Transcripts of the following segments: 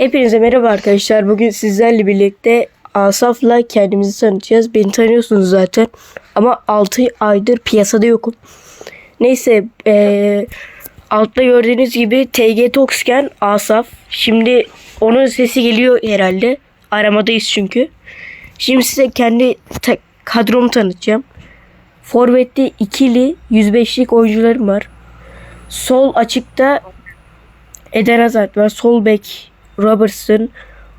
Hepinize merhaba arkadaşlar. Bugün sizlerle birlikte Asaf'la kendimizi tanıtacağız. Beni tanıyorsunuz zaten. Ama 6 aydır piyasada yokum. Neyse eee altta gördüğünüz gibi TG Toxken Asaf. Şimdi onun sesi geliyor herhalde. Aramadayız çünkü. Şimdi size kendi ta- kadromu tanıtacağım. Forvet'te ikili 105'lik oyuncularım var. Sol açıkta Eden Hazard var. Sol bek Robertson.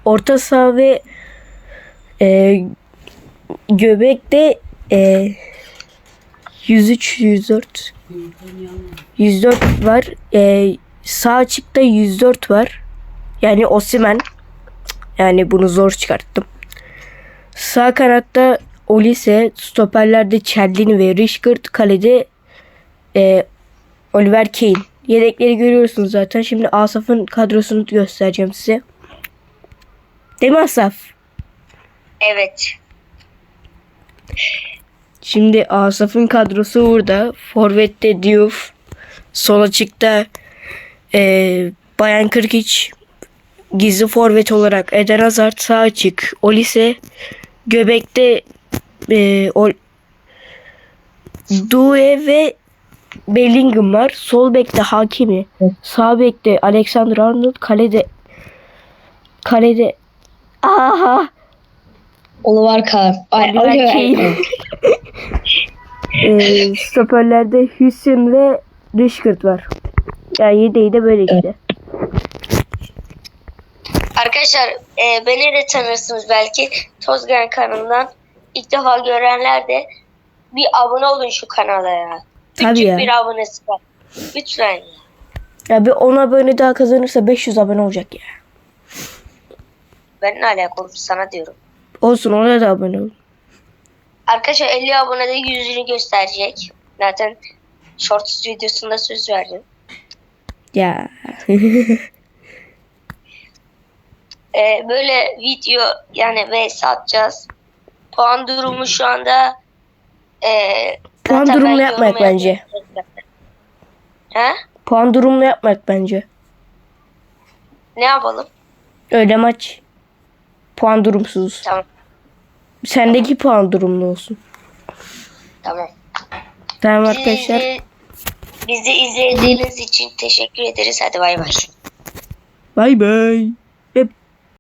Orta saha ve e, göbekte e, 103 104 104 var. E, sağ açıkta 104 var. Yani Osimen. Yani bunu zor çıkarttım. Sağ kanatta Olise, stoperlerde Çellini ve Rishkert, kalede e, Oliver Kane. Yedekleri görüyorsunuz zaten. Şimdi Asaf'ın kadrosunu göstereceğim size. Değil mi Asaf? Evet. Şimdi Asaf'ın kadrosu burada. Forvet'te Diouf. Sol açıkta eee Bayan Kırkiç. Gizli forvet olarak Eden Hazard sağ açık. Olise göbekte eee Ol Due ve Bellingham var. Sol bekte Hakimi. Sağ bekte Alexander Arnold. Kalede kalede Aha Oliver Kahn. Ay, Oliver. Kahn. Ee, stoperlerde Hüsnü ve Rüşkürt var. Yani yedeği de böyle işte. Arkadaşlar e, beni de tanırsınız belki. Tozgen kanalından. İlk defa görenler de bir abone olun şu kanala ya. Tabii Küçük ya. bir abonesi var. Lütfen ya. Ya bir 10 abone daha kazanırsa 500 abone olacak ya. Ben ne alakalı sana diyorum. Olsun ona da abone ol. Arkadaşlar 50 abonede yüzünü gösterecek. Zaten Shorts videosunda söz verdim. Ya. E, böyle video yani vs atacağız. Puan durumu şu anda e, Puan zaten durumunu ben yoruma bence. He? Puan durumunu yapmak bence. Ne yapalım? Öyle maç. Puan durumsuz. Tamam. Sendeki puan durumlu olsun. Tamam. Tamam Bizi, arkadaşlar. izle- bizi izlediğiniz için teşekkür ederiz. Hadi bay bay. Bay bay.